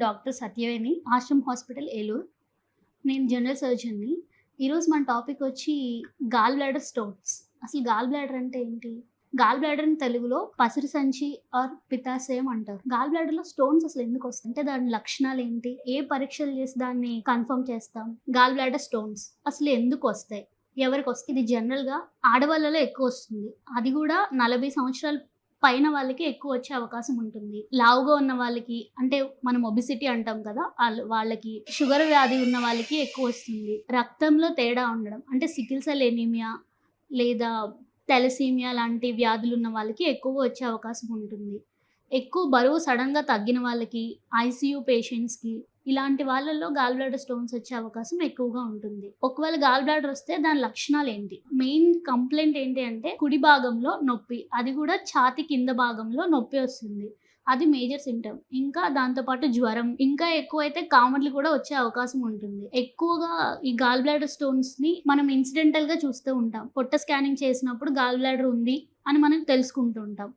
Doctor Satyaveni Ashram hospital Eluru. నేను general సర్జన్ని. ఈరోజు మన టాపిక్ వచ్చి గాల్ బ్లాడర్ స్టోన్స్. అసలు గాల్ బ్లాడర్ అంటే ఏంటి? గాల్ బ్లాడర్ని తెలుగులో పసిరి సంచి ఆర్ పితాశయం అంటారు. గాల్ బ్లాడర్లో స్టోన్స్ అసలు ఎందుకు వస్తాయి? అంటే దాని లక్షణాలు ఏంటి? ఏ పరీక్షలు చేసి దాన్ని కన్ఫర్మ్ చేస్తాం? గాల్ బ్లాడర్ స్టోన్స్ అసలు ఎందుకు వస్తాయి? ఎవరికి వస్తుంది ఇది జనరల్గా ఆడవాళ్ళలో ఎక్కువ వస్తుంది. అది కూడా నలభై సంవత్సరాలు పైన వాళ్ళకి ఎక్కువ వచ్చే అవకాశం ఉంటుంది. లావుగా ఉన్న వాళ్ళకి అంటే మనం ఒబిసిటీ అంటాం కదా వాళ్ళకి షుగర్ వ్యాధి ఉన్న వాళ్ళకి ఎక్కువ వస్తుంది. రక్తంలో తేడా ఉండడం అంటే సికిల్ సెల్ ఎనీమియా లేదా తెలసీమియా లాంటి వ్యాధులు ఉన్న వాళ్ళకి ఎక్కువ వచ్చే అవకాశం ఉంటుంది. ఎక్కువ బరువు సడన్గా తగ్గిన వాళ్ళకి ఐసీయూ పేషెంట్స్కి ఇలాంటి వాళ్ళల్లో గాల్ బ్లాడర్ స్టోన్స్ వచ్చే అవకాశం ఎక్కువగా ఉంటుంది. ఒకవేళ గాల్ బ్లాడర్ వస్తే దాని లక్షణాలు ఏంటి? మెయిన్ కంప్లైంట్ ఏంటి అంటే కుడి భాగంలో నొప్పి అది కూడా ఛాతి కింద భాగంలో నొప్పి వస్తుంది. అది మేజర్ సిమ్టమ్ ఇంకా దాంతోపాటు జ్వరం ఇంకా ఎక్కువైతే కామర్లు కూడా వచ్చే అవకాశం ఉంటుంది. ఎక్కువగా ఈ గాల్ బ్లాడర్ స్టోన్స్ని మనం ఇన్సిడెంటల్గా చూస్తూ ఉంటాం. పొట్ట స్కానింగ్ చేసినప్పుడు గాల్ బ్లాడర్ ఉంది అని మనం తెలుసుకుంటూ ఉంటాం.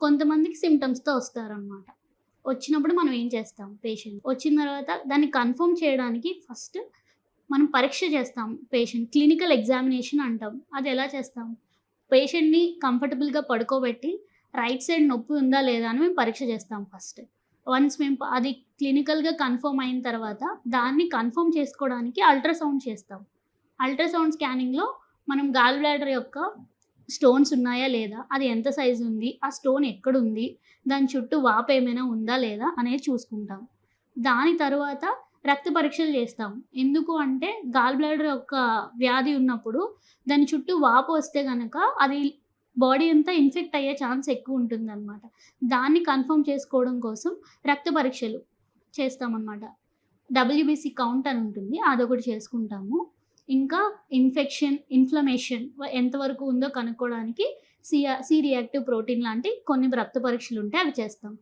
కొంతమందికి సిమ్టమ్స్తో వస్తారనమాట వచ్చినప్పుడు మనం ఏం చేస్తాం? పేషెంట్ వచ్చిన తర్వాత దాన్ని కన్ఫర్మ్ చేయడానికి ఫస్ట్ మనం పరీక్ష చేస్తాం పేషెంట్ క్లినికల్ ఎగ్జామినేషన్ అంటాం. అది ఎలా చేస్తాం? పేషెంట్ని కంఫర్టబుల్గా పడుకోబెట్టి రైట్ సైడ్ నొప్పి ఉందా లేదా అని మేము పరీక్ష చేస్తాం ఫస్ట్ వన్స్ మేము అది క్లినికల్గా కన్ఫర్మ్ అయిన తర్వాత దాన్ని కన్ఫర్మ్ చేసుకోవడానికి అల్ట్రాసౌండ్ చేస్తాం. అల్ట్రాసౌండ్ స్కానింగ్లో మనం గాల్ బ్లాడర్ యొక్క స్టోన్స్ ఉన్నాయా లేదా? అది ఎంత సైజు ఉంది? ఆ స్టోన్ ఎక్కడ ఉంది దాని చుట్టూ వాపు ఏమైనా ఉందా లేదా అనేది చూసుకుంటాం. దాని తర్వాత రక్త పరీక్షలు చేస్తాం. ఎందుకు అంటే గాల్ బ్లాడర్ యొక్క వ్యాధి ఉన్నప్పుడు దాని చుట్టూ వాపు వస్తే కనుక అది బాడీ అంతా ఇన్ఫెక్ట్ అయ్యే ఛాన్స్ ఎక్కువ ఉంటుంది అనమాట దాన్ని కన్ఫర్మ్ చేసుకోవడం కోసం రక్త పరీక్షలు చేస్తామన్నమాట. డబ్ల్యూబీసీ కౌంట్ అని ఉంటుంది. అదొకటి చేసుకుంటాము. ఇంకా ఇన్ఫెక్షన్ ఇన్ఫ్లమేషన్ ఎంతవరకు ఉందో కనుక్కోవడానికి సి సి రియాక్టివ్ ప్రోటీన్ లాంటి కొన్ని రక్త పరీక్షలు ఉంటాయి అవి చేస్తాం.